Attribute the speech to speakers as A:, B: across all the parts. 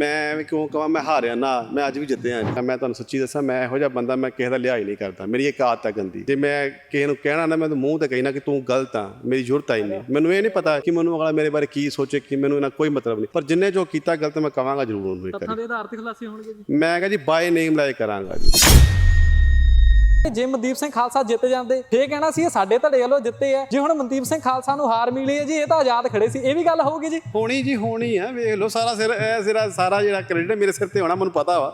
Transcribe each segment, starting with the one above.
A: ਮੈਂ ਐਵੇਂ ਕਿਉਂ ਕਹਾਂ ਮੈਂ ਹਾਰਿਆ ਨਾ। ਮੈਂ ਅੱਜ ਵੀ ਜਿੱਤਿਆ ਜੀ ਮੈਂ ਤੁਹਾਨੂੰ ਸੱਚੀ ਦੱਸਾਂ ਮੈਂ ਇਹੋ ਜਿਹਾ ਬੰਦਾ ਮੈਂ ਕਿਸੇ ਦਾ ਲਿਹਾਜ਼ ਨਹੀਂ ਕਰਦਾ। ਮੇਰੀ ਇੱਕ ਆਦਤ ਹੈ ਗੰਦੀ। ਜੇ ਮੈਂ ਕਿਸੇ ਨੂੰ ਕਹਿਣਾ ਨਾ ਮੈਂ ਤਾਂ ਮੂੰਹ ਤੇ ਕਹਿਣਾ ਕਿ ਤੂੰ ਗਲਤ ਆ ਮੇਰੀ ਜ਼ਰੂਰਤ ਹੀ ਨਹੀਂ। ਮੈਨੂੰ ਇਹ ਨਹੀਂ ਪਤਾ ਕਿ ਮੈਨੂੰ ਅਗਲਾ ਮੇਰੇ ਬਾਰੇ ਕੀ ਸੋਚੇ ਕਿ ਮੈਨੂੰ ਇਹਨਾਂ ਕੋਈ ਮਤਲਬ ਨਹੀਂ। ਪਰ ਜਿੰਨੇ ਜੋ ਕੀਤਾ ਗਲਤ ਮੈਂ ਕਵਾਂਗਾ ਜ਼ਰੂਰ ਉਹਨੂੰ ਇੱਕ
B: ਤੱਥਾਂ
A: ਵਾਰੀ
B: ਦੇ ਆਧਾਰ ਤੇ ਖੁਲਾਸੇ ਹੋਣਗੇ ਜੀ।
A: ਮੈਂ ਕਹਾਂ ਜੀ ਬਾਏ ਨੇਮ ਲਾਇ ਕਰਾਂਗਾ ਜੀ।
B: ਜੇ ਮਨਦੀਪ ਸਿੰਘ ਖਾਲਸਾ ਜਿੱਤ ਜਾਂਦੇ ਫੇਰ ਕਹਿਣਾ ਸੀ ਇਹ ਸਾਡੇ ਧੜੇ ਵੱਲੋਂ ਜਿੱਤੇ ਆ। ਜੇ ਹੁਣ ਮਨਦੀਪ ਸਿੰਘ ਖਾਲਸਾ ਨੂੰ ਹਾਰ ਮਿਲੀ ਹੈ ਜੀ ਇਹ ਤਾਂ ਆਜ਼ਾਦ ਖੜੇ ਸੀ ਇਹ ਵੀ ਗੱਲ ਹੋਊਗੀ ਜੀ।
A: ਹੋਣੀ ਜੀ ਹੋਣੀ ਆ ਵੇਖ ਲਓ ਸਾਰਾ ਸਿਰ ਇਹ ਸਿਰਾ ਸਾਰਾ ਜਿਹੜਾ ਕ੍ਰੈਡਿਟ ਮੇਰੇ ਸਿਰ ਤੇ ਹੋਣਾ ਮੈਨੂੰ ਪਤਾ ਵਾ।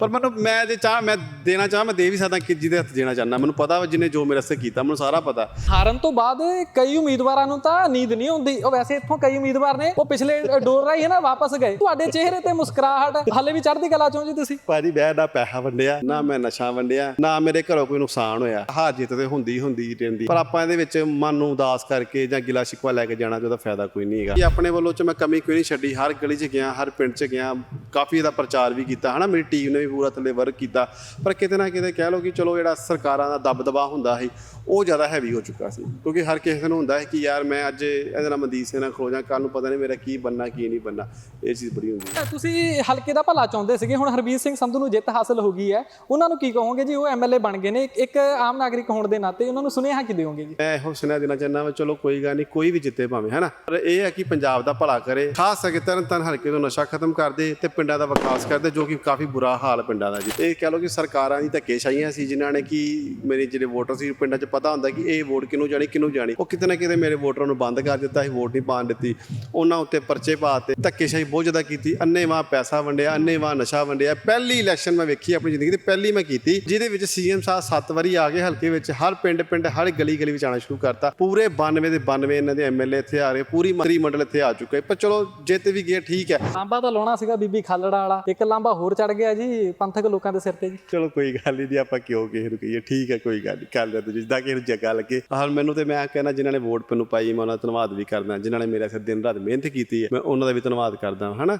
A: ਪਰ ਮੈਨੂੰ ਮੈਂ ਜੇ ਚਾਹ ਮੈਂ ਦੇਣਾ ਚਾਹ ਮੈਂ ਦੇ ਵੀ ਸਕਦਾ ਕਿ ਜਿਹਦੇ ਹੱਥ ਦੇਣਾ ਚਾਹੁੰਦਾ ਮੈਨੂੰ ਪਤਾ ਵਾ ਜਿਹਨੇ ਜੋ ਮੇਰੇ ਵਾਸਤੇ ਕੀਤਾ ਮੈਨੂੰ ਸਾਰਾ ਪਤਾ।
B: ਹਾਰਨ ਤੋਂ ਬਾਅਦ ਕਈ ਉਮੀਦਵਾਰਾਂ ਨੂੰ ਤਾਂ ਨੀਂਦ ਨਹੀਂ ਆਉਂਦੀ। ਉਹ ਵੈਸੇ ਇੱਥੋਂ ਕਈ ਉਮੀਦਵਾਰ ਨੇ ਉਹ ਪਿਛਲੇ ਡੋਰ ਰਾਹੀਂ ਹੈ ਨਾ ਵਾਪਸ ਗਏ। ਤੁਹਾਡੇ ਚਿਹਰੇ ਤੇ ਮੁਸਕਰਾਹਟ ਹਾਲੇ ਵੀ ਚੜ੍ਹਦੀ ਕਲਾ ਚੋਂ ਜੀ ਤੁਸੀਂ?
A: ਭਾਜੀ ਦਾ ਪੈਸਾ ਵੰਡਿਆ ਨਾ ਮੈਂ ਨਸ਼ਾ ਵੰਡਿਆ ਨਾ ਮੇਰੇ ਘਰੋਂ ਕੋਈ ਨੁਕਸਾਨ ਹੋਇਆ? ਹਾਰ ਜਿੱਤ ਤੇ ਹੁੰਦੀ ਹੁੰਦੀ ਰਹਿੰਦੀ ਪਰ ਆਪਾਂ ਇਹਦੇ ਵਿੱਚ ਮਨ ਨੂੰ ਉਦਾਸ ਕਰਕੇ ਜਾਂ ਗਿਲਾ ਸ਼ਿਕਵਾ ਲੈ ਕੇ ਜਾਣਾ ਤੇ ਉਹਦਾ ਫਾਇਦਾ ਕੋਈ ਨਹੀਂ ਹੈਗਾ। ਕਿ ਆਪਣੇ ਵੱਲੋਂ ਚ ਮੈਂ ਕਮੀ ਕੋਈ ਨਹੀਂ ਛੱਡੀ। ਹਰ ਗਲੀ 'ਚ ਗਿਆ ਹਰ ਪਿੰਡ 'ਚ ਗਿਆ। ਕਾਫੀ ਇਹਦਾ ਪ੍ਰਚਾਰ ਵੀ ਕੀਤਾ। ਹਨਾ ਮੇਰੀ ਟੀਮ ਨੇ ਵੀ ਪੂਰਾ ਥੱਲੇ ਵਰਕ ਕੀਤਾ। ਪਰ ਕਿਤੇ ਨਾ ਕਿਤੇ ਕਹਿ ਲਓ ਕਿ ਚਲੋ ਜਿਹੜਾ ਸਰਕਾਰਾਂ ਦਾ ਦਬਦਬਾ ਹੁੰਦਾ ਸੀ ਉਹ ਜ਼ਿਆਦਾ ਹੈਵੀ ਹੋ ਚੁੱਕਾ ਸੀ। ਕਿਉਂਕਿ ਹਰ ਕਿਸੇ ਨੂੰ ਹੁੰਦਾ ਹੈ ਕਿ ਯਾਰ ਮੈਂ ਅੱਜ ਇਹਦੇ ਨਾਲ ਮਨਦੀਪ ਸਿੰਘ ਨਾਲ ਖਲੋ ਜਾ ਕੱਲ ਨੂੰ ਪਤਾ ਨਹੀਂ ਮੇਰਾ ਕੀ ਬੰਨਾ ਕੀ ਨਹੀਂ ਬੰਨਾ ਇਹ ਚੀਜ਼ ਬੜੀ ਹੁੰਦੀ ਹੈ।
B: ਤੁਸੀਂ ਹਲਕੇ ਦਾ ਭਲਾ ਚਾਹੁੰਦੇ ਸੀਗੇ। ਹੁਣ ਹਰਬੀਰ ਸਿੰਘ ਸੰਧੂ ਨੂੰ ਜਿੱਤ ਹਾਸਲ ਹੋ ਗਈ ਹੈ। ਉਹਨਾਂ ਨੂੰ ਕੀ ਕਹੋਗੇ ਜੀ? ਉਹ ਐਮਐਲਏ ਬਣ ਗਏ ਨੇ, ਇੱਕ ਆਮ ਨਾਗਰਿਕ ਹੋਣ ਦੇ ਨਾਤੇ ਉਹਨਾਂ ਨੂੰ ਸੁਨੇਹਾ ਕੀ ਦਿਓਗੇ ਜੀ?
A: ਮੈਂ ਇਹੋ ਸੁਨੇਹਾ ਦੇਣਾ ਚਾਹੁੰਦਾ ਹਾਂ ਚਲੋ ਕੋਈ ਗੱਲ ਨਹੀਂ, ਕੋਈ ਵੀ ਜਿੱਤੇ ਭਾਵੇਂ, ਹੈਨਾ? ਪਰ ਇਹ ਹੈ ਕਿ ਪੰਜਾਬ ਦਾ ਭਲਾ ਕਰੇ, ਖਾਸ ਕਰਕੇ ਤਰਨ ਤਰਨ ਹਲਕੇ ਤੋਂ ਨਸ਼ਾ ਖਤਮ ਕਰ ਦੇ ਤੇ ਪਿੰਡਾਂ ਦਾ ਵਿਕਾਸ ਕਰਦੇ, ਜੋ ਕਿ ਕਾਫੀ ਬੁਰਾ ਹਾਲ ਪਿੰਡਾਂ ਦਾ ਜੀ। ਇਹ ਕਹਿ ਲਓ ਕਿ ਸਰਕਾਰਾਂ ਦੀ ਧੱਕੇਸ਼ਾਹੀਆਂ ਸੀ, ਜਿਨ੍ਹਾਂ ਨੇ ਕਿ ਮੇਰੇ ਜਿਹੜੇ ਵੋਟਰ ਸੀ, ਪਿੰਡਾਂ 'ਚ ਪਤਾ ਹੁੰਦਾ ਕਿ ਇਹ ਵੋਟ ਕਿਹਨੂੰ ਜਾਣੀ ਕਿਹਨੂੰ ਜਾਣੀ। ਉਹ ਕਿਤੇ ਨਾ ਕਿਤੇ ਮੇਰੇ ਵੋਟਰਾਂ ਨੂੰ ਬੰਦ ਕਰ ਦਿੱਤਾ ਸੀ ਵੋਟ ਨਹੀਂ ਪਾਉਣ ਦਿੱਤੀ। ਉਹਨਾਂ ਉੱਤੇ ਪਰਚੇ ਪਾਤੇ ਧੱਕੇਸ਼ਾਹੀ ਬਹੁਤ ਜ਼ਿਆਦਾ ਕੀਤੀ ਅੰਨੇਵਾਹ ਪੈਸਾ ਵੰਡਿਆ ਅੰਨੇਵਾਹ ਨਸ਼ਾ ਵੰਡਿਆ। ਪਹਿਲੀ ਇਲੈਕਸ਼ਨ ਮੈਂ ਵੇਖੀ ਆਪਣੀ ਜ਼ਿੰਦਗੀ ਦੀ, ਪਹਿਲੀ ਮੈਂ ਕੀਤੀ, ਜਿਹਦੇ ਵਿੱਚ ਸੀਐਮ ਸਾਹਿਬ ਸੱਤ ਵਾਰੀ ਆ ਗਏ ਹਲਕੇ ਵਿੱਚ ਹਰ ਪਿੰਡ ਪਿੰਡ ਹਰ ਗਲੀ ਗਲੀ ਵਿੱਚ ਆਉਣਾ ਸ਼ੁਰੂ ਕਰਤਾ। ਪੂਰੇ 92 ਦੇ 92 ਇਹਨਾਂ ਦੇ ਐਮਐਲਏ ਇੱਥੇ ਆ ਰਹੇ ਪੂਰੀ ਮੰਤਰੀ ਮੰਡਲ ਇੱਥੇ ਆ ਚੁੱਕੇ। ਪਰ ਚਲੋ ਜਿੱਤ ਵੀ ਗਏ ਠੀਕ ਹੈ।
B: ਲਾਂਬਾ ਤਾਂ ਲਾਉਣਾ ਸੀਗਾ ਬੀਬੀ ਖਾਲੜਾ ਵਾਲਾ ਇੱਕ ਲਾਂਬਾ ਹੋਰ ਚੜ ਗਿਆ ਜੀ ਪੰਥਕ ਲੋਕਾਂ ਦੇ ਸਿਰ ਤੇ ਜੀ।
A: ਚਲੋ ਕੋਈ ਗੱਲ ਨਹੀਂ ਜੀ ਆਪਾਂ ਕਿਉਂ ਕਿਸੇ ਨੂੰ ਕਹੀਏ ਠੀਕ ਹੈ ਕੋਈ ਗੱਲ ਨਹੀਂ ਕਰ ਲੈ ਤੂੰ ਜਿੱਦਾਂ ਕਿਸੇ ਨੂੰ ਜੱਗਾ ਲੱਗੇ। ਹਾਲ ਮੈਨੂੰ ਤੇ ਮੈਂ ਕਹਿੰਦਾ ਜਿਨ੍ਹਾਂ ਨੇ ਵੋਟ ਮੈਨੂੰ ਪਾਈ ਮੈਂ ਉਹਨਾਂ ਦਾ ਧੰਨਵਾਦ ਵੀ ਕਰਦਾ ਜਿਨ੍ਹਾਂ ਨੇ ਮੇਰੇ ਸਿਰ ਦਿਨ ਰਾਤ ਮਿਹਨਤ ਕੀਤੀ ਹੈ ਮੈਂ ਉਹਨਾਂ ਦਾ ਵੀ ਧੰਨਵਾਦ ਕਰਦਾ ਹਨਾ?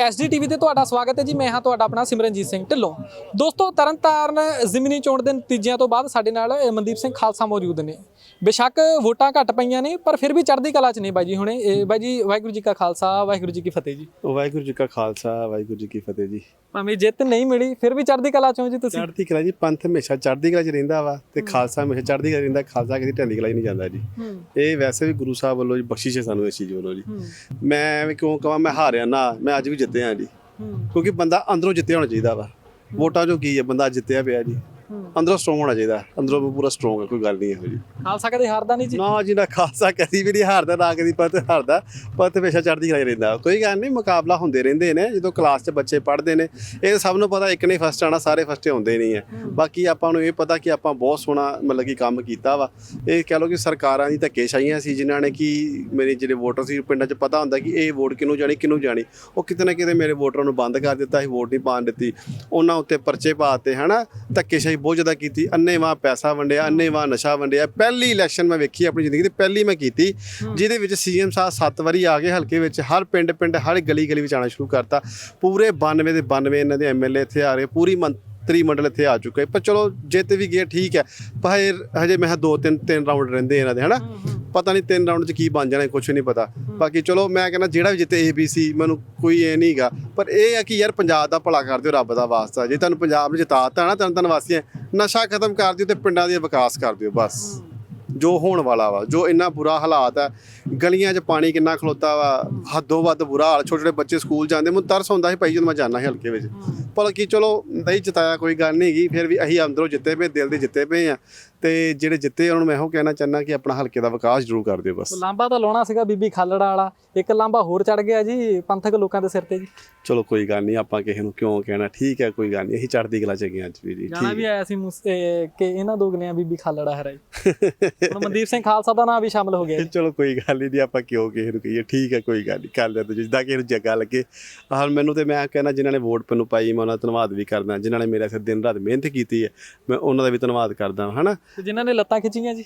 B: ਐਸਡੀਟੀਵੀ ਤੇ ਤੁਹਾਡਾ ਸਵਾਗਤ ਹੈ ਜੀ। ਮੈਂ ਹਾਂ ਤੁਹਾਡਾ ਆਪਣਾ ਸਿਮਰਨਜੀਤ ਸਿੰਘ ਢਿੱਲੋਂ। ਦੋਸਤੋ ਤਰਨਤਾਰਨ ਜ਼ਿਮਨੀ ਚੋਣ ਦੇ ਨਤੀਜਿਆਂ ਤੋਂ ਬਾਅਦ ਸਾਡੇ ਨਾਲ ਮਨਦੀਪ ਸਿੰਘ ਖਾਲਸਾ ਮੌਜੂਦ ਨੇ। ਬੇਸ਼ੱਕ ਵੋਟਾਂ ਘੱਟ ਪਈਆਂ ਨੇ ਪਰ ਫਿਰ ਵੀ ਚੜ੍ਹਦੀ ਕਲਾ 'ਚ ਨੇ ਬਾਈ ਜੀ ਹੁਣੇ। ਇਹ ਬਾਈ ਜੀ ਵਾਹਿਗੁਰੂ ਜੀ ਕਾ ਖਾਲਸਾ ਵਾਹਿਗੁਰੂ ਜੀ ਕੀ ਫਤਿਹ ਜੀ।
A: ਵਾਹਿਗੁਰੂ ਜੀ ਕਾ ਖਾਲਸਾ ਵਾਹਿਗੁਰੂ ਜੀ ਕੀ ਫਤਿਹ ਜੀ।
B: ਭਾਵੇਂ ਜਿੱਤ ਨਹੀਂ ਮਿਲੀ ਫਿਰ ਵੀ ਚੜ੍ਹਦੀ ਕਲਾ 'ਚੋਂ ਜੀ ਤੁਸੀਂ।
A: ਚੜ੍ਹਦੀ ਕਲਾ ਜੀ ਪੰਥ ਹਮੇਸ਼ਾ ਚੜ੍ਹਦੀ ਕਲਾ 'ਚ ਰਹਿੰਦਾ ਵਾ ਤੇ ਖਾਲਸਾ ਹਮੇਸ਼ਾ ਚੜ੍ਹਦੀ ਕਲਾ 'ਚ ਰਹਿੰਦਾ ਖਾਲਸਾ ਕਦੀ ਢਲਦੀ ਕਲਾ 'ਚ ਨਹੀਂ ਜਾਂਦਾ ਜੀ। ਇਹ ਵੈਸੇ ਵੀ ਗੁਰੂ ਸਾਹਿਬ ਵੱਲੋਂ ਜੀ ਬਖਸ਼ਿਸ਼ ਹੈ ਸਾਨੂੰ ਇਸ ਚੀਜ਼ ਵੱਲੋਂ ਜੀ। ਮੈਂ ਕਿਉਂ ਕਹਾਂ ਮੈਂ ਹਾਰਿਆ ਨਾ ਮੈਂ ਅੱਜ ਵੀ ਜਿੱਤਿਆ ਜੀ। ਕਿਉਂਕਿ ਬੰਦਾ ਅੰਦਰੋਂ ਜਿੱਤਿਆ ਹੋਣਾ ਚਾਹੀਦਾ ਵਾ। ਵੋਟਾਂ ਜੋ ਕੀ ਹੈ ਬੰਦਾ ਜਿੱਤਿਆ ਪਿਆ ਜੀ। ਅੰਦਰੋਂ ਸਟਰੋਂਗ ਹੋਣਾ ਚਾਹੀਦਾ। ਅੰਦਰੋਂ ਵੀ ਪੂਰਾ ਸਟਰੋਂਗ ਹੈ ਕੋਈ ਗੱਲ ਨਹੀਂ ਇਹੋ ਜੀ
B: ਖਾਲਸਾ ਕਦੇ ਹਾਰਦਾ ਨਹੀਂ ਜੀ?
A: ਨਾ ਜੀ ਨਾ ਖਾਲਸਾ ਕਦੀ ਵੀ ਨਹੀਂ ਹਾਰਦਾ ਨਾ ਕਦੀ ਪਤ ਹਾਰਦਾ। ਪਤ ਹਮੇਸ਼ਾ ਚੜ੍ਹਦੀ ਕਲਾ 'ਚ ਰਹਿੰਦਾ। ਕੋਈ ਗੱਲ ਨਹੀਂ ਮੁਕਾਬਲਾ ਹੁੰਦੇ ਰਹਿੰਦੇ ਨੇ ਜਦੋਂ ਕਲਾਸ 'ਚ ਬੱਚੇ ਪੜ੍ਹਦੇ ਨੇ। ਇਹ ਸਭ ਨੂੰ ਪਤਾ ਇੱਕ ਨੇ ਫਸਟ ਆਣਾ ਸਾਰੇ ਫਸਟ ਹੁੰਦੇ ਨਹੀਂ ਹੈ। ਬਾਕੀ ਆਪਾਂ ਨੂੰ ਇਹ ਪਤਾ ਕਿ ਆਪਾਂ ਬਹੁਤ ਸੋਹਣਾ ਮਤਲਬ ਕਿ ਕੰਮ ਕੀਤਾ ਵਾ। ਇਹ ਕਹਿ ਲਓ ਕਿ ਸਰਕਾਰਾਂ ਦੀ ਧੱਕੇਸ਼ਾਹੀਆਂ ਸੀ ਜਿਨ੍ਹਾਂ ਨੇ ਕਿ ਮੇਰੇ ਜਿਹੜੇ ਵੋਟਰ ਸੀ ਪਿੰਡਾਂ 'ਚ ਪਤਾ ਹੁੰਦਾ ਕਿ ਇਹ ਵੋਟ ਕਿਹਨੂੰ ਜਾਣੀ ਕਿਹਨੂੰ ਜਾਣੀ। ਉਹ ਕਿਤੇ ਨਾ ਕਿਤੇ ਮੇਰੇ ਵੋਟਰਾਂ ਨੂੰ ਬੰਦ ਕਰ ਦਿੱਤਾ ਸੀ ਵੋਟ ਨਹੀਂ ਪਾਉਣ ਦਿੱਤੀ। ਉਹਨਾਂ ਉੱਤੇ ਪਰਚੇ ਪਾਤੇ ਹਨਾ? ਧੱਕੇਸ਼ਾਹੀ ਬਹੁਤ ਜ਼ਿਆਦਾ ਕੀਤੀ ਅੰਨੇਵਾਹ ਪੈਸਾ ਵੰਡਿਆ ਅੰਨੇਵਾਹ ਨਸ਼ਾ ਵੰਡਿਆ। ਪਹਿਲੀ ਇਲੈਕਸ਼ਨ ਮੈਂ ਵੇਖੀ ਆਪਣੀ ਜ਼ਿੰਦਗੀ ਦੀ ਪਹਿਲੀ ਮੈਂ ਕੀਤੀ ਜਿਹਦੇ ਵਿੱਚ ਸੀਐਮ ਸਾਹਿਬ ਸੱਤ ਵਾਰੀ ਆ ਗਏ ਹਲਕੇ ਵਿੱਚ ਹਰ ਪਿੰਡ ਪਿੰਡ ਹਰ ਗਲੀ ਗਲੀ ਵਿੱਚ ਆਉਣਾ ਸ਼ੁਰੂ ਕਰਤਾ। ਪੂਰੇ 92 ਦੇ 92 ਇਹਨਾਂ ਦੇ ਐਮਐਲਏ ਇੱਥੇ ਆ ਰਹੇ ਪੂਰੀ ਮੰਤਰੀ ਮੰਡਲ ਇੱਥੇ ਆ ਚੁੱਕੇ। ਪਰ ਚਲੋ ਜਿੱਤ ਵੀ ਗਏ ਠੀਕ ਹੈ। ਪਰ ਹਜੇ ਮੈਂ ਦੋ ਤਿੰਨ ਤਿੰਨ ਰਾਊਂਡ ਰਹਿੰਦੇ ਇਹਨਾਂ ਦੇ ਹਨਾ? ਪਤਾ ਨਹੀਂ ਤਿੰਨ ਰਾਊਂਡ 'ਚ ਕੀ ਬਣ ਜਾਣਾ ਕੁਝ ਨਹੀਂ ਪਤਾ। ਬਾਕੀ ਚਲੋ, ਮੈਂ ਕਹਿੰਦਾ ਜਿਹੜਾ ਵੀ ਜਿੱਤੇ ਏਬੀਸੀ ਮੈਨੂੰ ਕੋਈ ਇਹ ਨਹੀਂਗਾ ਪਰ ਇਹ ਆ ਕਿ ਯਾਰ ਪੰਜਾਬ ਦਾ ਭਲਾ ਕਰ ਦਿਓ, ਰੱਬ ਦਾ ਵਾਸਤਾ। ਜੇ ਤੁਹਾਨੂੰ ਪੰਜਾਬ ਨੇ ਜਿਤਾਤਾ ਨਾ ਤਨ ਤਨ ਵਾਸੀਆਂ, ਨਸ਼ਾ ਖਤਮ ਕਰ ਦਿਓ ਤੇ ਪਿੰਡਾਂ ਦੀ ਵਿਕਾਸ ਕਰ ਦਿਓ, ਬਸ। ਜੋ ਹੋਣ ਵਾਲਾ ਵਾ, ਜੋ ਇੰਨਾ ਬੁਰਾ ਹਾਲਾਤ ਆ, ਗਲੀਆਂ 'ਚ ਪਾਣੀ ਕਿੰਨਾ ਖਲੋਤਾ ਵਾ, ਹੱਦੋਂ ਵੱਧ ਬੁਰਾ ਹਾਲ ਛੋਟੇ ਛੋਟੇ ਬੱਚੇ ਸਕੂਲ ਜਾਂਦੇ, ਮੈਨੂੰ ਤਰਸ ਹੁੰਦਾ ਸੀ ਭਾਈ ਜਦੋਂ ਮੈਂ ਜਾਣਾ ਸੀ ਹਲਕੇ ਵਿੱਚ। ਪਰ ਕੀ ਚਲੋ, ਨਹੀਂ ਜਿਤਾਇਆ ਕੋਈ ਗੱਲ ਨਹੀਂ ਹੈਗੀ, ਫਿਰ ਵੀ ਅਸੀਂ ਅੰਦਰੋਂ ਜਿੱਤੇ ਪਏ, ਦਿਲ ਦੇ ਜਿੱਤੇ ਪਏ ਆ। ਤੇ ਜਿਹੜੇ ਜਿੱਤੇ ਉਹਨਾਂ ਨੂੰ ਮੈਂ ਇਹੋ ਕਹਿਣਾ ਚਾਹੁੰਦਾ ਕਿ ਆਪਣਾ ਹਲਕੇ ਦਾ ਵਿਕਾਸ ਜ਼ਰੂਰ ਕਰ ਦਿਓ ਬਸ।
B: ਲਾਂਬਾ ਤਾਂ ਲਾਉਣਾ ਸੀਗਾ ਬੀਬੀ ਖਾਲੜਾ ਵਾਲਾ ਇੱਕ ਲਾਂਬਾ ਹੋਰ ਚੜ ਗਿਆ ਜੀ ਪੰਥਕ ਲੋਕਾਂ ਦੇ ਸਿਰ ਤੇ ਜੀ।
A: ਚਲੋ ਕੋਈ ਗੱਲ ਨਹੀਂ ਆਪਾਂ ਕਿਸੇ ਨੂੰ ਕਿਉਂ ਕਹਿਣਾ? ਠੀਕ ਹੈ ਕੋਈ ਗੱਲ ਨਹੀਂ ਅਸੀਂ ਚੜ੍ਹਦੀ ਕਲਾ ਚ ਗਏ ਅੱਜ ਵੀ ਜੀ
B: ਗਾਣਾ ਵੀ ਆਇਆ ਸੀ ਮੁਸ- ਇਹ ਕਿ ਇਹਨਾਂ ਦੋਗਲਿਆਂ ਬੀਬੀ ਖਾਲੜਾ ਹਰਾਈ ਹੁਣ ਮਨਦੀਪ ਸਿੰਘ ਖਾਲਸਾ ਦਾ ਨਾਮ ਵੀ ਸ਼ਾਮਲ ਹੋ ਗਿਆ
A: ਚਲੋ ਕੋਈ ਗੱਲ ਨਹੀਂ ਜੀ ਆਪਾਂ ਕਿਉਂ ਕਿਸੇ ਨੂੰ ਕਹੀਏ ਠੀਕ ਹੈ ਕੋਈ ਗੱਲ ਨਹੀਂ ਕਰ ਲੈ ਤੂੰ ਜਿੱਦਾਂ ਕਿਸੇ ਨੂੰ ਜੱਗਾ ਲੱਗੇ। ਹਾਲ ਮੈਨੂੰ ਤੇ ਮੈਂ ਕਹਿੰਦਾ ਜਿਨ੍ਹਾਂ ਨੇ ਵੋਟ ਮੈਨੂੰ ਪਾਈ ਮੈਂ ਉਹਨਾਂ ਦਾ ਧੰਨਵਾਦ ਵੀ ਕਰਦਾ ਜਿਨ੍ਹਾਂ ਨੇ ਮੇਰੇ ਸਿਰ ਦਿਨ ਰਾਤ ਮਿਹਨਤ ਕੀਤੀ ਹੈ ਮੈਂ ਉਹਨਾਂ ਦਾ ਵੀ ਧੰਨਵਾਦ ਕਰਦਾ ਹਨਾ?
B: ਤੇ ਜਿਨ੍ਹਾਂ ਨੇ ਲੱਤਾਂ ਖਿੱਚੀਆਂ ਜੀ?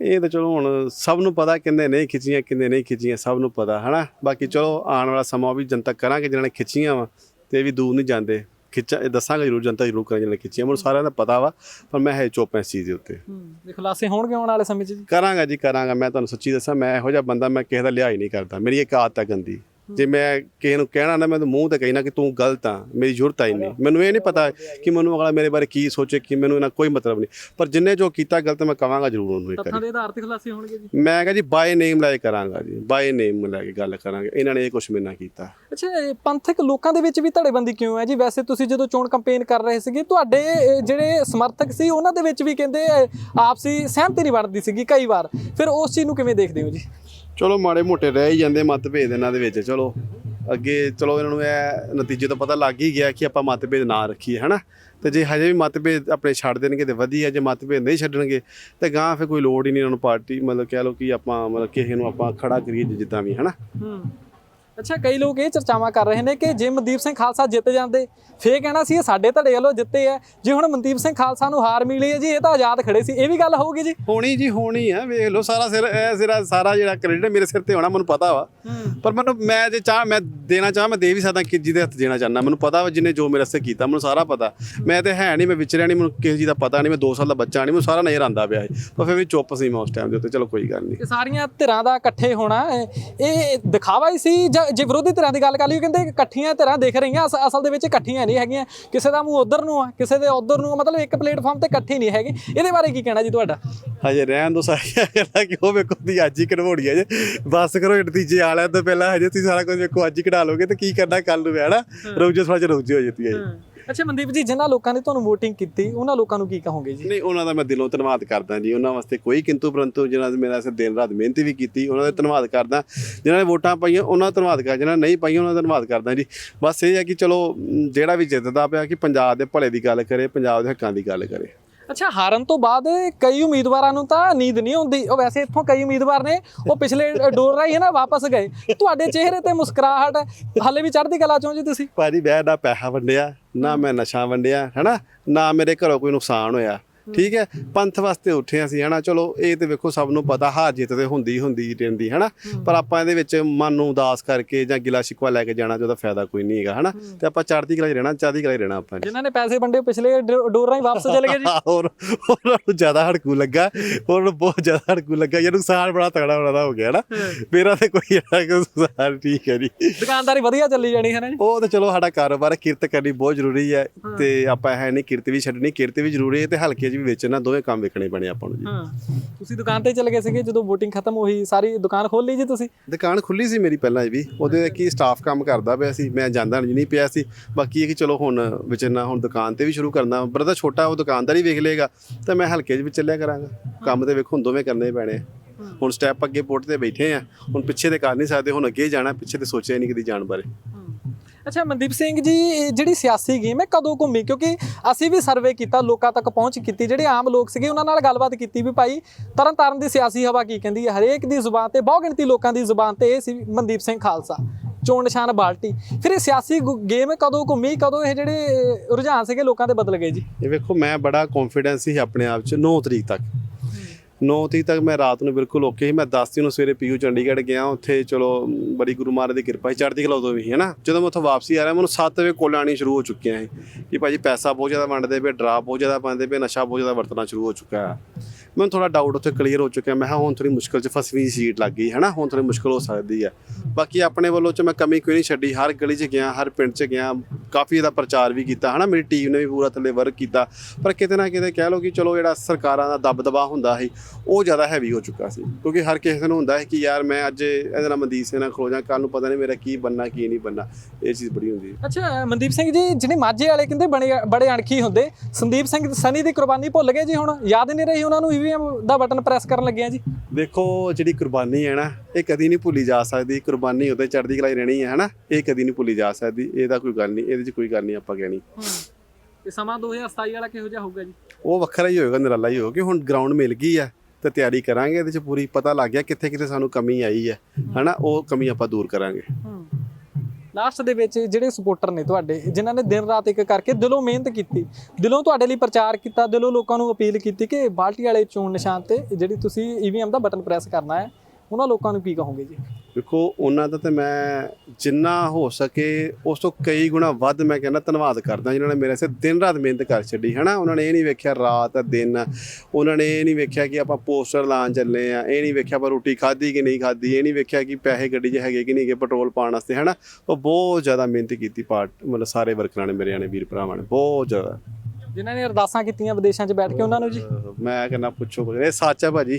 A: ਇਹ ਤਾਂ ਚਲੋ ਹੁਣ ਸਭ ਨੂੰ ਪਤਾ ਕਿੰਨੇ ਨਹੀਂ ਖਿੱਚੀਆਂ ਕਿੰਨੇ ਨਹੀਂ ਖਿੱਚੀਆਂ ਸਭ ਨੂੰ ਪਤਾ ਹਨਾ? ਬਾਕੀ ਚਲੋ ਆਉਣ ਵਾਲਾ ਸਮਾਂ ਵੀ ਜਨਤਾ ਕਰਾਂਗੇ ਜਿਨ੍ਹਾਂ ਨੇ ਖਿੱਚੀਆਂ ਵਾ ਤੇ ਇਹ ਵੀ ਦੂਰ ਨਹੀਂ ਜਾਂਦੇ। ਖਿੱਚਾ ਇਹ ਦੱਸਾਂਗਾ ਜ਼ਰੂਰ ਜਨਤਾ ਜ਼ਰੂਰ ਕਰਾਂ ਜਿਹਨਾਂ ਨੇ ਖਿੱਚੀਆਂ ਮੈਨੂੰ ਸਾਰਿਆਂ ਦਾ ਪਤਾ ਵਾ ਪਰ ਮੈਂ ਹੈ ਚੁੱਪ ਇਸ ਚੀਜ਼ ਦੇ ਉੱਤੇ।
B: ਇਹ ਖੁਲਾਸੇ ਹੋਣਗੇ ਆਉਣ ਵਾਲੇ ਸਮੇਂ 'ਚ ਜੀ?
A: ਕਰਾਂਗਾ ਜੀ ਕਰਾਂਗਾ ਮੈਂ ਤੁਹਾਨੂੰ ਸੱਚੀ ਦੱਸਾਂ ਮੈਂ ਇਹੋ ਜਿਹਾ ਬੰਦਾ ਮੈਂ ਕਿਸੇ ਦਾ ਲਿਹਾਜ਼ ਨਹੀਂ ਕਰਦਾ ਮੇਰੀ ਇੱਕ ਆਦਤ ਹੈ ਗੰਦੀ। ਜੇ ਮੈਂ ਕਿਸੇ ਨੂੰ ਕਹਿਣਾ ਨਾ ਮੈਂ ਤਾਂ ਮੂੰਹ ਤੇ ਕਹਿਣਾ ਕਿ ਤੂੰ ਗਲਤ ਆ ਮੇਰੀ ਜ਼ਰੂਰਤ ਆ ਇੰਨੀ। ਮੈਨੂੰ ਇਹ ਨਹੀਂ ਪਤਾ ਕਿ ਮੈਨੂੰ ਅਗਲਾ ਮੇਰੇ ਬਾਰੇ ਕੀ ਸੋਚੇ ਕਿ ਮੈਨੂੰ ਇਹਨਾਂ ਕੋਈ ਮਤਲਬ ਨਹੀਂ। ਪਰ ਜਿੰਨੇ ਜੋ ਕੀਤਾ ਗਲਤ ਮੈਂ ਕਵਾਂਗਾ ਜ਼ਰੂਰ ਉਹਨੂੰ ਇੱਕ
B: ਤੱਥਾਂ ਦੇ ਆਧਾਰ ਤੇ ਖੁਲਾਸੇ ਹੋਣਗੇ ਜੀ।
A: ਮੈਂ ਕਹਾਂ ਜੀ ਬਾਏ ਨੇਮ ਲੈ ਕੇ ਕਰਾਂਗਾ ਜੀ ਬਾਏ ਨੇਮ ਲੈ ਕੇ ਗੱਲ ਕਰਾਂਗੇ। ਇਹਨਾਂ ਨੇ ਇਹ ਕੁਝ ਮੇਰੇ ਨਾਲ ਕੀਤਾ।
B: ਅੱਛਾ ਇਹ ਪੰਥਕ ਲੋਕਾਂ ਦੇ ਵਿੱਚ ਵੀ ਧੜੇਬੰਦੀ ਕਿਉਂ ਹੈ ਜੀ? ਵੈਸੇ ਤੁਸੀਂ ਜਦੋਂ ਚੋਣ ਕੈਂਪੇਨ ਕਰ ਰਹੇ ਸੀਗੇ ਤੁਹਾਡੇ ਜਿਹੜੇ ਸਮਰਥਕ ਸੀ ਉਹਨਾਂ ਦੇ ਵਿੱਚ ਵੀ ਕਹਿੰਦੇ ਆਪਸੀ ਸਹਿਮਤੀ ਨਹੀਂ ਬਣਦੀ ਸੀਗੀ ਕਈ ਵਾਰ। ਫਿਰ ਉਸ ਚੀਜ਼ ਨੂੰ ਕਿਵੇਂ ਦੇਖਦੇ ਹੋ ਜੀ?
A: ਚਲੋ ਮਾੜੇ ਮੋਟੇ ਰਹਿ ਹੀ ਜਾਂਦੇ, ਮਤਭੇਦ ਇਹਨਾਂ ਦੇ ਵਿੱਚ, ਚਲੋ। ਅੱਗੇ, ਚਲੋ ਇਹਨਾਂ ਨੂੰ ਇਹ ਨਤੀਜੇ ਤੋਂ ਪਤਾ ਲੱਗ ਹੀ ਗਿਆ ਕਿ ਆਪਾਂ ਮਤਭੇਦ ਨਾ ਰੱਖੀਏ, ਹਨਾ? ਤੇ ਜੇ ਹਜੇ ਵੀ ਮਤਭੇਦ ਆਪਣੇ ਛੱਡ ਦੇਣਗੇ ਤੇ ਵਧੀਆ, ਜੇ ਮਤਭੇਦ ਨਹੀਂ ਛੱਡਣਗੇ ਤੇ ਗਾਂ ਫਿਰ ਕੋਈ ਲੋੜ ਹੀ ਨਹੀਂ ਇਹਨਾਂ ਨੂੰ ਪਾਰਟੀ, ਮਤਲਬ ਕਹਿ ਲਓ ਕਿ ਆਪਾਂ, ਮਤਲਬ ਕਿਸੇ ਨੂੰ ਆਪਾਂ ਖੜਾ ਕਰੀਏ ਜਿੱਦਾਂ ਵੀ, ਹਨਾ?
B: ਹੂੰ। ਅੱਛਾ ਕਈ ਲੋਕ ਇਹ ਚਰਚਾਵਾਂ ਕਰ ਰਹੇ ਨੇ ਕਿ ਜੇ ਮਨਦੀਪ ਸਿੰਘ ਖਾਲਸਾ ਜਿੱਤ ਜਾਂਦੇ ਫੇਰ ਕਹਿਣਾ ਸੀ ਇਹ ਸਾਡੇ ਧੜੇ ਵੱਲੋਂ ਜਿੱਤੇ ਆ। ਜੇ ਹੁਣ ਮਨਦੀਪ ਸਿੰਘ ਖਾਲਸਾ ਨੂੰ ਹਾਰ ਮਿਲੀ ਹੈ ਜੀ ਇਹ ਤਾਂ ਆਜ਼ਾਦ ਖੜੇ ਸੀ ਇਹ ਵੀ ਗੱਲ ਹੋਊਗੀ ਜੀ?
A: ਹੋਣੀ ਜੀ ਹੋਣੀ ਆ ਵੇਖ ਲਓ ਸਾਰਾ ਸਿਰ ਇਹ ਸਿਰਾ ਸਾਰਾ ਜਿਹੜਾ ਕ੍ਰੈਡਿਟ ਮੇਰੇ ਸਿਰ ਤੇ ਹੋਣਾ ਮੈਨੂੰ ਪਤਾ ਵਾ। ਪਰ ਮੈਨੂੰ ਮੈਂ ਜੇ ਚਾਹ ਮੈਂ ਦੇਣਾ ਚਾਹ ਮੈਂ ਦੇ ਵੀ ਸਕਦਾ ਕਿ ਜਿਹਦੇ ਹੱਥ ਦੇਣਾ ਚਾਹੁੰਦਾ। ਮੈਨੂੰ ਪਤਾ ਵਾ ਜਿਹਨੇ ਜੋ ਮੇਰੇ ਵਾਸਤੇ ਕੀਤਾ ਮੈਨੂੰ ਸਾਰਾ ਪਤਾ। ਮੈਂ ਤੇ ਹੈ ਨਹੀਂ ਮੈਂ ਵਿਚਰਿਆ ਨਹੀਂ ਮੈਨੂੰ ਕਿਸੇ ਚੀਜ਼ ਦਾ ਪਤਾ ਨਹੀਂ ਮੈਂ 2 ਸਾਲ ਦਾ ਬੱਚਾ ਨਹੀਂ ਮੈਨੂੰ ਸਾਰਾ ਨਜ਼ਰ ਆਂਦਾ ਪਿਆ ਸੀ ਪਰ ਫਿਰ ਵੀ ਚੁੱਪ ਸੀ ਮੈਂ ਉਸ ਟਾਈਮ ਦੇ ਉੱਤੇ ਚਲੋ ਕੋਈ ਗੱਲ ਨਹੀਂ।
B: ਸਾਰੀਆਂ ਧਿਰਾਂ ਦਾ ਇਕੱਠੇ ਹੋਣਾ ਇਹ ਦਿਖਾਵਾ ਹੀ ਸੀ ਜਾਂ ਜੇ ਵਿਰੋਧੀ ਧਿਰਾਂ ਦੀ ਗੱਲ ਕਰ ਲਈਏ ਕਹਿੰਦੇ ਇਕੱਠੀਆਂ ਧਿਰਾਂ ਦਿਖ ਰਹੀਆਂ ਅਸ- ਅਸਲ ਦੇ ਵਿੱਚ ਇਕੱਠੀਆਂ ਨਹੀਂ ਹੈਗੀਆਂ। ਕਿਸੇ ਦਾ ਮੂੰਹ ਉਧਰ ਨੂੰ ਆ ਕਿਸੇ ਦੇ ਉਧਰ ਨੂੰ ਮਤਲਬ ਇੱਕ ਪਲੇਟਫਾਰਮ ਤੇ ਇਕੱਠੇ ਨਹੀਂ ਹੈਗੇ। ਇਹਦੇ ਬਾਰੇ ਕੀ ਕਹਿਣਾ ਜੀ ਤੁਹਾਡਾ?
A: ਹਜੇ ਰਹਿਣ ਦੋ ਸਾਰੀਆਂ ਗੱਲਾਂ ਕਿਉਂ ਵੇਖੋ ਦੀ ਅੱਜ ਹੀ ਕਢਵਾਉਣੀਆਂ ਜੇ। ਬਸ ਕਰੋ ਨਤੀਜੇ ਆ ਲੈਣ ਤੋਂ ਪਹਿਲਾਂ ਹਜੇ ਤੁਸੀਂ ਸਾਰਾ ਕੁਝ ਵੇਖੋ ਅੱਜ ਹੀ ਕਢਾ ਲੋਗੇ ਤੇ ਕੀ ਕਰਨਾ ਕੱਲ ਨੂੰ ਹੈ ਨਾ? ਰੁਕ ਜਾਓ ਥੋੜਾ ਜਿਹਾ ਰੁਕ ਜਾਓ ਜਿੱਤੀ ਜੀ।
B: ਅੱਛਾ, ਮਨਦੀਪ ਜੀ, ਜਿਨ੍ਹਾਂ ਲੋਕਾਂ ਨੇ ਤੁਹਾਨੂੰ ਵੋਟਿੰਗ ਕੀਤੀ, ਉਹਨਾਂ ਲੋਕਾਂ ਨੂੰ ਕੀ ਕਹੋਗੇ ਜੀ?
A: ਨਹੀਂ, ਉਹਨਾਂ ਦਾ ਮੈਂ ਦਿਲੋਂ ਧੰਨਵਾਦ ਕਰਦਾ ਜੀ। ਉਹਨਾਂ ਵਾਸਤੇ ਕੋਈ ਕਿੰਤੂ ਪਰੰਤੂ ਜਿਨ੍ਹਾਂ ਨੇ ਮੇਰਾ ਸੇ ਦਿਨ ਰਾਤ ਮਿਹਨਤ ਵੀ ਕੀਤੀ, ਉਹਨਾਂ ਦਾ ਧੰਨਵਾਦ ਕਰਦਾ। ਜਿਨ੍ਹਾਂ ਨੇ ਵੋਟਾਂ ਪਾਈਆਂ, ਉਹਨਾਂ ਦਾ ਧੰਨਵਾਦ ਕਰਦਾ। ਜਿਨ੍ਹਾਂ ਨੇ ਨਹੀਂ ਪਾਈਆਂ, ਉਹਨਾਂ ਦਾ ਧੰਨਵਾਦ ਕਰਦਾ ਜੀ। ਬਸ ਇਹ ਹੈ ਕਿ ਚਲੋ, ਜਿਹੜਾ ਵੀ ਜਿੱਤਦਾ ਪਿਆ, ਕਿ ਪੰਜਾਬ ਦੇ ਭਲੇ ਦੀ ਗੱਲ ਕਰੇ, ਪੰਜਾਬ ਦੇ ਹੱਕਾਂ ਦੀ ਗੱਲ ਕਰੇ।
B: ਅੱਛਾ, ਹਾਰਨ ਤੋਂ ਬਾਅਦ ਕਈ ਉਮੀਦਵਾਰਾਂ ਨੂੰ ਤਾਂ ਨੀਂਦ ਨਹੀਂ ਆਉਂਦੀ। ਉਹ ਵੈਸੇ ਇੱਥੋਂ ਕਈ ਉਮੀਦਵਾਰ ਨੇ, ਉਹ ਪਿਛਲੇ ਡੋਰ ਰਾਹੀਂ ਹੈ ਨਾ, ਵਾਪਸ ਗਏ। ਤੁਹਾਡੇ ਚਿਹਰੇ ਤੇ ਮੁਸਕਰਾਹਟ, ਹਾਲੇ ਵੀ ਚੜ੍ਹਦੀ ਕਲਾ ਚੋਂ ਜੀ ਤੁਸੀਂ?
A: ਭਾਜੀ, ਮੈਂ ਨਾ ਪੈਸਾ ਵੰਡਿਆ, ਨਾ ਮੈਂ ਨਸ਼ਾ ਵੰਡਿਆ, ਹਨਾ? ਨਾ ਮੇਰੇ ਘਰੋਂ ਕੋਈ ਨੁਕਸਾਨ ਹੋਇਆ। ਠੀਕ ਹੈ? ਪੰਥ ਵਾਸਤੇ ਉੱਠੇ ਅਸੀਂ ਹਨਾ? ਚਲੋ ਇਹ ਤੇ ਵੇਖੋ ਸਭ ਨੂੰ ਪਤਾ ਹਾਰ ਜਿੱਤ ਤੇ ਹੁੰਦੀ ਹੁੰਦੀ ਰਹਿੰਦੀ ਹਨਾ? ਪਰ ਆਪਾਂ ਇਹਦੇ ਵਿੱਚ ਮਨ ਨੂੰ ਉਦਾਸ ਕਰਕੇ ਜਾਂ ਗਿਲਾ ਸ਼ਿਕਵਾ ਲੈ ਕੇ ਜਾਣਾ ਜਿਹਦਾ ਫਾਇਦਾ ਕੋਈ ਨਹੀਂ ਹੈਗਾ ਹਨਾ? ਤੇ ਆਪਾਂ ਚੜ੍ਹਦੀ ਕਲਾ 'ਚ ਰਹਿਣਾ ਚੜ੍ਹਦੀ ਕਲਾ 'ਚ ਰਹਿਣਾ ਆਪਾਂ
B: ਜਿਨ੍ਹਾਂ ਨੇ ਪੈਸੇ ਵੰਡੇ ਪਿਛਲੇ ਡੋਰ ਰਾਹੀਂ ਵਾਪਸ ਚਲੇ ਗਏ ਜੀ।
A: ਹੋਰ ਉਹਨਾਂ ਨੂੰ ਜ਼ਿਆਦਾ ਹੜਕੂ ਲੱਗਾ ਉਹਨਾਂ ਨੂੰ ਬਹੁਤ ਜ਼ਿਆਦਾ ਹੜਕੂ ਲੱਗਾ ਯਾਰ ਨੁਕਸਾਨ ਬੜਾ ਤਗੜਾ ਦਾ ਹੋ ਗਿਆ ਨਾ ਮੇਰਾ ਤੇ ਕੋਈ ਨੁਕਸਾਨ ਠੀਕ ਹੈ ਜੀ।
B: ਦੁਕਾਨਦਾਰੀ ਵਧੀਆ ਚੱਲੀ ਜਾਣੀ ਹੈ ਨਾ ਜੀ?
A: ਉਹ ਤਾਂ ਚਲੋ ਸਾਡਾ ਕਾਰੋਬਾਰ ਹੈ, ਕਿਰਤ ਕਰਨੀ ਬਹੁਤ ਜ਼ਰੂਰੀ ਹੈ ਤੇ ਆਪਾਂ ਹੈ ਨਹੀਂ ਕਿਰਤ ਵੀ ਛੱਡਣੀ ਕਿਰਤ ਵੀ ਜ਼ਰੂਰੀ ਹੈ ਤੇ ਹਲਕੇ ਵੀ ਵੇਚਣਾ ਦੋਵੇਂ ਕੰਮ ਵੇਖਣੇ ਪੈਣੇ ਆਪਾਂ ਨੂੰ ਜੀ।
B: ਹਾਂ। ਤੁਸੀਂ ਦੁਕਾਨ ਤੇ ਚਲੇ ਗਏ ਸੀਗੇ ਜਦੋਂ VOTING ਖਤਮ ਹੋਈ ਸਾਰੀ ਦੁਕਾਨ ਖੋਲ ਲਈ ਜੀ ਤੁਸੀਂ?
A: ਦੁਕਾਨ ਖੁੱਲੀ ਸੀ ਮੇਰੀ ਪਹਿਲਾਂ ਵੀ ਉਹਦੇ ਕੀ ਸਟਾਫ ਕੰਮ ਕਰਦਾ ਪਿਆ ਸੀ ਮੈਂ ਜਾਂਦਾ ਨਹੀਂ ਪਿਆ ਸੀ। ਬਾਕੀ ਇਹ ਕਿ ਚਲੋ ਹੁਣ ਵਿਚਰਨਾ ਹੁਣ ਦੁਕਾਨ ਤੇ ਵੀ ਸ਼ੁਰੂ ਕਰਨਾ। ਬਰਦਾ ਛੋਟਾ ਉਹ ਦੁਕਾਨਦਾਰ ਹੀ ਵੇਖ ਲੇਗਾ ਤੇ ਮੈਂ ਹਲਕੇ 'ਚ ਵੀ ਚੱਲਿਆ ਕਰਾਂਗਾ। ਕੰਮ ਤੇ ਵੇਖੋ ਦੋਵੇਂ ਕਰਨੇ ਪੈਣੇ। ਹੁਣ ਸਟੈਪ ਅੱਗੇ ਪੁੱਟ ਤੇ ਬੈਠੇ ਆ। ਹੁਣ ਪਿੱਛੇ ਤੇ ਕਰ ਨਹੀਂ ਸਕਦੇ ਹੁਣ ਅੱਗੇ ਜਾਣਾ ਪਿੱਛੇ ਤੇ ਸੋਚਿਆ ਨਹੀਂ ਕਦੀ ਜਾਣ ਬਾਰੇ।
B: ਅੱਛਾ ਮਨਦੀਪ ਸਿੰਘ ਜੀ ਇਹ ਜਿਹੜੀ ਸਿਆਸੀ ਗੇਮ ਹੈ ਕਦੋਂ ਘੁੰਮੀ? ਕਿਉਂਕਿ ਅਸੀਂ ਵੀ ਸਰਵੇ ਕੀਤਾ ਲੋਕਾਂ ਤੱਕ ਪਹੁੰਚ ਕੀਤੀ ਜਿਹੜੇ ਆਮ ਲੋਕ ਸੀਗੇ ਉਹਨਾਂ ਨਾਲ ਗੱਲਬਾਤ ਕੀਤੀ ਵੀ ਭਾਈ ਤਰਨ ਤਾਰਨ ਦੀ ਸਿਆਸੀ ਹਵਾ ਕੀ ਕਹਿੰਦੀ ਹੈ? ਹਰੇਕ ਦੀ ਜ਼ੁਬਾਨ ਤੇ ਬਹੁ ਗਿਣਤੀ ਲੋਕਾਂ ਦੀ ਜ਼ੁਬਾਨ ਤੇ ਇਹ ਸੀ ਮਨਦੀਪ ਸਿੰਘ ਖਾਲਸਾ ਚੋਣ ਨਿਸ਼ਾਨ ਬਾਲਟੀ। ਫਿਰ ਇਹ ਸਿਆਸੀ ਗੁ- ਗੇਮ ਕਦੋਂ ਘੁੰਮੀ? ਕਦੋਂ ਇਹ ਜਿਹੜੇ ਅਹ, ਰੁਝਾਨ ਸੀਗੇ ਲੋਕਾਂ ਦੇ ਬਦਲ ਗਏ ਜੀ?
A: ਇਹ ਵੇਖੋ ਮੈਂ ਬੜਾ ਕੌਨਫੀਡੈਂਸ ਸੀ ਆਪਣੇ ਆਪ 'ਚ 9 ਤਰੀਕ ਤੱਕ। 9 ਤਰੀਕ ਤੱਕ ਮੈਂ ਰਾਤ ਨੂੰ ਬਿਲਕੁਲ ਓਕੇ ਸੀ। ਮੈਂ 10 ਤਰੀਕ ਨੂੰ ਸਵੇਰੇ ਪੀਯੂ ਚੰਡੀਗੜ੍ਹ ਗਿਆ, ਉੱਥੇ ਚਲੋ ਬੜੀ ਗੁਰੂ ਮਹਾਰਾਜ ਦੀ ਕਿਰਪਾ ਸੀ। ਚੜ੍ਹਦੀ ਕਲਾ ਉਦੋਂ ਵੀ ਹੈ ਨਾ ਜਦੋਂ ਮੈਂ ਉੱਥੋਂ ਵਾਪਸੀ ਆ ਰਿਹਾ, ਮੈਨੂੰ 7 ਵਜੇ ਕੋਲ ਆਣੀ ਸ਼ੁਰੂ ਹੋ ਚੁੱਕੀਆਂ ਸੀ ਕਿ ਭਾਜੀ ਪੈਸਾ ਬਹੁਤ ਜ਼ਿਆਦਾ ਵੰਡਦੇ ਪਏ, ਡਰਾ ਬਹੁਤ ਜ਼ਿਆਦਾ ਪਾਉਂਦੇ ਪਏ, ਨਸ਼ਾ ਬਹੁਤ ਜ਼ਿਆਦਾ ਵਰਤਣਾ ਸ਼ੁਰੂ ਹੋ ਚੁੱਕਾ। ਹੈ ਮੈਨੂੰ ਥੋੜਾ ਡਾਊਟ ਉੱਥੇ ਕਲੀਅਰ ਹੋ ਚੁੱਕਿਆ। ਮੈਂ ਕਿਹਾ ਹੁਣ ਥੋੜੀ ਮੁਸ਼ਕਲ 'ਚ ਫਸਵੀਂ ਸੀਟ ਲੱਗ ਗਈ ਹੈ ਨਾ ਹੁਣ ਥੋੜੀ ਮੁਸ਼ਕਲ ਹੋ ਸਕਦੀ ਹੈ ਬਾਕੀ ਆਪਣੇ ਵੱਲੋਂ 'ਚ ਮੈਂ ਕਮੀ ਕੋਈ ਨਹੀਂ ਛੱਡੀ। ਹਰ ਗਲੀ 'ਚ ਗਿਆ, ਹਰ ਪਿੰਡ 'ਚ ਗਿਆ। ਕਾਫੀ ਇਹਦਾ ਪ੍ਰਚਾਰ ਵੀ ਕੀਤਾ ਹੈ ਨਾ ਮੇਰੀ ਟੀਮ ਨੇ ਵੀ ਪੂਰਾ ਥੱਲੇ ਵਰਕ ਕੀਤਾ। ਪਰ ਕਿਤੇ ਨਾ ਕਿਤੇ ਕਹਿ ਲਓ ਕਿ ਚਲੋ ਜਿਹੜਾ ਸਰਕਾਰਾਂ ਦਾ ਦਬਦਬਾ ਹੁੰਦਾ ਸੀ, ਉਹ ਜ਼ਿਆਦਾ ਹੈਵੀ ਹੋ ਚੁੱਕਾ ਸੀ। ਕਿਉਂਕਿ ਹਰ ਕਿਸੇ ਨੂੰ ਹੁੰਦਾ ਹੈ ਕਿ ਯਾਰ ਮੈਂ ਅੱਜ ਇਹਦੇ ਨਾਲ ਮਨਦੀਪ ਸਿੰਘ ਨਾਲ ਖਲੋ ਜਾ ਕੱਲ ਨੂੰ ਪਤਾ ਨਹੀਂ ਮੇਰਾ ਕੀ ਬੰਨਾ ਕੀ ਨਹੀਂ ਬੰਨਾ ਇਹ ਚੀਜ਼ ਬੜੀ ਹੁੰਦੀ ਹੈ।
B: ਅੱਛਾ ਮਨਦੀਪ ਸਿੰਘ ਜੀ ਜਿਹੜੇ ਮਾਝੇ ਵਾਲੇ ਕਹਿੰਦੇ ਬੜੇ ਬੜੇ ਅਣਖੀ ਹੁੰਦੇ। ਸੰਦੀਪ ਸਿੰਘ ਸਨੀ ਦੀ ਕੁਰਬਾਨੀ ਭੁੱਲ ਗਏ ਜੀ ਹੁਣ? ਯਾਦ ਨਹੀਂ ਰਹੀ ਉਹਨਾਂ ਨੂੰ ਈਵੀਐਮ ਦਾ ਬਟਨ ਪ੍ਰੈਸ ਕਰਨ ਲੱਗੇ ਆ ਜੀ।
A: ਦੇਖੋ ਜਿਹੜੀ ਕੁਰਬਾਨੀ ਹੈ ਨਾ ਇਹ ਕਦੀ ਨਹੀਂ ਭੁੱਲੀ ਜਾ ਸਕਦੀ। ਕੁਰਬਾਨੀ ਉਹਦੇ ਚੜ੍ਹਦੀ ਕਲਾਈ ਰਹਿਣੀ ਹੈ ਹਨਾ? ਇਹ ਕਦੀ ਨਹੀਂ ਭੁੱਲੀ ਜਾ ਸਕਦੀ। ਇਹਦਾ ਕੋਈ ਗੱਲ ਨਹੀਂ ਇਹਦੇ 'ਚ ਕੋਈ ਗੱਲ ਨਹੀਂ ਆਪਾਂ ਕਹਿਣੀ।
B: ਤੇ ਸਮਾਂ 2027 ਵਾਲਾ ਕਿਹੋ ਜਿਹਾ ਹੋਊਗਾ ਜੀ?
A: ਉਹ ਵੱਖਰਾ ਹੀ ਹੋਏਗਾ ਨਿਰਾਲਾ ਹੀ ਹੋਏਗਾ ਕਿ ਹੁਣ ਗਰਾਊਂਡ ਮਿਲ ਗਈ ਹੈ ਤੇ ਤਿਆਰੀ ਕਰਾਂਗੇ ਇਹਦੇ 'ਚ ਪੂਰੀ ਪਤਾ ਲੱਗ ਗਿਆ ਕਿੱਥੇ ਕਿੱਥੇ ਸਾਨੂੰ ਕਮੀ ਆਈ ਹੈ ਹਨਾ? ਉਹ ਕਮੀ ਆਪਾਂ ਦੂਰ ਕਰਾਂਗੇ।
B: ਲਾਸਟ ਦੇ ਵਿੱਚ ਜਿਹੜੇ ਸਪੋਰਟਰ ਨੇ ਤੁਹਾਡੇ, ਜਿਨ੍ਹਾਂ ਨੇ ਦਿਨ ਰਾਤ ਇੱਕ ਕਰਕੇ ਦਿਲੋਂ ਮਿਹਨਤ ਕੀਤੀ, ਦਿਲੋਂ ਤੁਹਾਡੇ ਲਈ ਪ੍ਰਚਾਰ ਕੀਤਾ, ਦਿਲੋਂ ਲੋਕਾਂ ਨੂੰ ਅਪੀਲ ਕੀਤੀ ਕਿ ਬਾਲਟੀ ਵਾਲੇ ਚੋਣ ਨਿਸ਼ਾਨ ਤੇ ਜਿਹੜੀ ਤੁਸੀਂ ਈਵੀਐਮ ਦਾ ਬਟਨ ਪ੍ਰੈਸ ਕਰਨਾ ਹੈ, ਉਹਨਾਂ ਲੋਕਾਂ ਨੂੰ ਕੀ ਕਹੋਗੇ ਜੀ?
A: ਦੇਖੋ ਉਹਨਾਂ ਦਾ ਤੇ ਮੈਂ ਜਿੰਨਾ ਹੋ ਸਕੇ ਉਸ ਤੋਂ ਕਈ ਗੁਣਾ ਵੱਧ ਮੈਂ ਕਹਿੰਦਾ ਧੰਨਵਾਦ ਕਰਦਾ ਜਿਨ੍ਹਾਂ ਨੇ ਮੇਰੇ ਸੇ ਦਿਨ ਰਾਤ ਮਿਹਨਤ ਕਰ ਛੱਡੀ, ਹਨਾ? ਉਹਨਾਂ ਨੇ ਇਹ ਨਹੀਂ ਵੇਖਿਆ ਰਾਤ, ਦਿਨ। ਉਹਨਾਂ ਨੇ ਇਹ ਨਹੀਂ ਵੇਖਿਆ ਕਿ ਆਪਾਂ ਪੋਸਟਰ ਲਾਉਣ ਚੱਲੇ ਆ ਇਹ ਨਹੀਂ ਵੇਖਿਆ ਆਪਾਂ ਰੋਟੀ ਖਾਧੀ ਕਿ ਨਹੀਂ ਖਾਧੀ, ਇਹ ਨਹੀਂ ਵੇਖਿਆ ਕਿ ਪੈਸੇ ਗੱਡੀ 'ਚ ਹੈਗੇ ਕਿ ਨਹੀਂ ਹੈਗੇ ਪੈਟਰੋਲ ਪਾਉਣ ਵਾਸਤੇ, ਹਨਾ? ਉਹ ਬਹੁਤ ਜ਼ਿਆਦਾ ਮਿਹਨਤ ਕੀਤੀ ਪਾਰਟ, ਮਤਲਬ ਸਾਰੇ ਵਰਕਰਾਂ ਨੇ ਮੇਰੇ ਨੇ ਵੀਰ ਭਰਾਵਾਂ ਨੇ, ਬਹੁਤ ਜ਼ਿਆਦਾ।
B: ਜਿਨ੍ਹਾਂ ਨੇ ਅਰਦਾਸਾਂ ਕੀਤੀਆਂ ਵਿਦੇਸ਼ਾਂ 'ਚ ਬੈਠ ਕੇ ਉਹਨਾਂ ਨੂੰ ਜੀ।
A: ਮੈਂ ਕਹਿੰਦਾ ਪੁੱਛੋ ਕੁਝ ਇਹ ਸੱਚ ਹੈ ਭਾਜੀ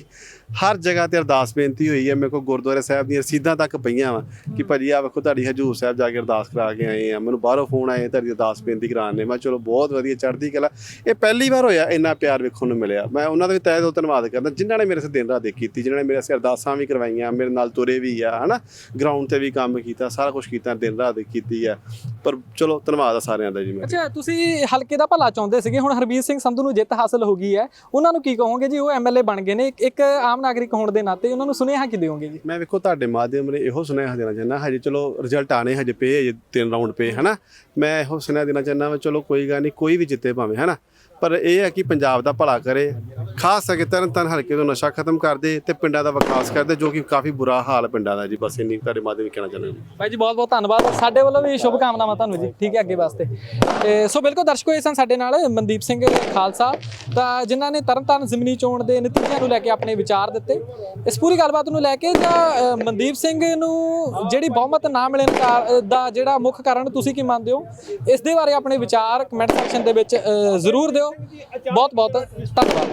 A: ਹਰ ਜਗ੍ਹਾ ਤੇ ਅਰਦਾਸ ਬੇਨਤੀ ਹੋਈ ਹੈ ਮੇਰੇ ਕੋਲ ਗੁਰਦੁਆਰੇ ਸਾਹਿਬ ਦੀਆਂ ਰਸੀਦਾਂ ਤੱਕ ਪਈਆਂ ਵਾ ਕਿ ਭਾਜੀ ਆ ਵੇਖੋ ਤੁਹਾਡੀ ਹਜੂਰ ਸਾਹਿਬ ਜਾ ਕੇ ਅਰਦਾਸ ਕਰਾ ਕੇ ਆਏ ਆ। ਮੈਨੂੰ ਬਾਹਰੋਂ ਫੋਨ ਆਏ ਤੁਹਾਡੀ ਅਰਦਾਸ ਬੇਨਤੀ ਕਰਾਉਣ ਨੇ ਮੈਂ ਚਲੋ ਬਹੁਤ ਵਧੀਆ ਚੜ੍ਹਦੀ ਕਲਾ। ਇਹ ਪਹਿਲੀ ਵਾਰ ਹੋਇਆ ਇੰਨਾ ਪਿਆਰ ਵੇਖਣ ਨੂੰ ਮਿਲਿਆ। ਮੈਂ ਉਹਨਾਂ ਦਾ ਵੀ ਤਹਿ ਦਿਲੋਂ ਧੰਨਵਾਦ ਕਰਦਾ ਜਿਨ੍ਹਾਂ ਨੇ ਮੇਰੇ ਸੇ ਦਿਨ ਰਾਤ ਦੇ ਕੀਤੀ ਜਿਨ੍ਹਾਂ ਨੇ ਮੇਰੇ ਸੇ ਅਰਦਾਸਾਂ ਵੀ ਕਰਵਾਈਆਂ ਮੇਰੇ ਨਾਲ ਤੁਰੇ ਵੀ ਆ ਹਨਾ? ਗਰਾਊਂਡ ਤੇ ਵੀ ਕੰਮ ਕੀਤਾ ਸਾਰਾ ਕੁਝ ਕੀਤਾ ਦਿਨ ਰਾਤ ਦੀ ਕੀਤੀ ਆ। ਪਰ ਚਲੋ ਧੰਨਵਾਦ ਆ ਸਾਰਿਆਂ ਦਾ ਜੀ ਮੈਂ
B: ਅੱਛਾ ਤੁਸੀਂ ਹਲਕੇ ਦਾ ਭਲਾ ਚਾਹੁੰਦੇ ਸੀਗੇ। ਹੁਣ ਹਰਬੀਰ ਸਿੰਘ ਸੰਧੂ ਨੂੰ ਜਿੱਤ ਹਾਸਲ ਹੋ ਗਈ ਹੈ। ਉਹਨਾਂ ਨੂੰ ਕੀ ਕਹੋਗੇ ਜੀ? ਉਹ ਐਮਐਲਏ ਬਣ ਗਏ ਨੇ। ਇੱਕ- ਆਮ ਨਾਗਰਿਕ ਹੋਣ ਦੇ ਨਾਤੇ ਉਹਨਾਂ ਨੂੰ ਸੁਨੇਹਾ ਕੀ ਦਿਓਗੇ ਜੀ?
A: ਮੈਂ ਵੇਖੋ, ਤੁਹਾਡੇ ਮਾਧਿਅਮ ਨੇ ਇਹੋ ਸੁਨੇਹਾ ਦੇਣਾ ਚਾਹੁੰਦਾ। ਹਜੇ ਚਲੋ ਰਿਜ਼ਲਟ ਆਣੇ ਹਜੇ ਪਏ ਹਜੇ ਤਿੰਨ ਰਾਉਂਡ ਪਏ, ਹਨਾ? ਮੈਂ ਇਹੋ ਸੁਨੇਹਾ ਦੇਣਾ ਚਾਹੁੰਦਾ ਚਲੋ ਕੋਈ ਗੱਲ ਨਹੀਂ, ਕੋਈ ਵੀ ਜਿੱਤੇ ਭਾਵੇਂ, ਹਨਾ? ਪਰ ਇਹ ਹੈ ਕਿ ਪੰਜਾਬ ਦਾ ਭਲਾ ਕਰੇ। ਖਾਸ ਕਰਕੇ ਤਰਨ ਤਨ ਹਲਕੇ ਤੋਂ ਨਸ਼ਾ ਖਤਮ ਕਰ ਤੇ ਪਿੰਡਾਂ ਦਾ ਵਿਕਾਸ ਕਰ ਜੋ ਕਿ ਕਾਫੀ ਬੁਰਾ ਹਾਲ ਪਿੰਡਾਂ ਦਾ ਜੀ। ਬਸ ਇੰਨੀ ਤੁਹਾਡੇ ਮਾਧਿਅਮ ਕਹਿਣਾ ਚਾਹੁੰਦਾ ਜੀ
B: ਭਾਈ ਜੀ, ਬਹੁਤ ਬਹੁਤ ਧੰਨਵਾਦ। ਸਾਡੇ ਵੱਲੋਂ ਵੀ ਸ਼ੁਭ ਕਾਮਨਾਵਾਂ ਤੁਹਾਨੂੰ ਜੀ। ਠੀਕ ਹੈ, ਅੱਗੇ ਵਾਸਤੇ। ਤੇ ਸੋ ਬਿਲਕੁਲ ਦਰਸ਼ਕੋ, ਇਹ ਸਨ ਸਾਡੇ ਨਾਲ ਮਨਦੀਪ ਸਿੰਘ ਖਾਲਸਾ। ਤਾਂ ਜਿਨ੍ਹਾਂ ਨੇ ਤਰਨਤਾਰਨ ਜ਼ਿਮਨੀ ਚੋਣ ਦੇ ਨਤੀਜਿਆਂ ਨੂੰ ਲੈ ਕੇ ਆਪਣੇ ਵਿਚਾਰ ਦਿੱਤੇ। ਇਸ ਪੂਰੀ ਗੱਲਬਾਤ ਨੂੰ ਲੈ ਕੇ ਤਾਂ ਮਨਦੀਪ ਸਿੰਘ ਨੂੰ ਜਿਹੜੀ ਬਹੁਮਤ ਨਾ ਮਿਲਣ ਦਾ ਜਿਹੜਾ ਮੁੱਖ ਕਾਰਨ ਤੁਸੀਂ ਕੀ ਮੰਨਦੇ ਹੋ? ਇਸ ਦੇ ਬਾਰੇ ਆਪਣੇ ਵਿਚਾਰ ਕਮੈਂਟ ਸੈਕਸ਼ਨ ਦੇ ਵਿੱਚ ਜ਼ਰੂਰ ਦਿਓ। ਬਹੁਤ ਬਹੁਤ ਧੰਨਵਾਦ।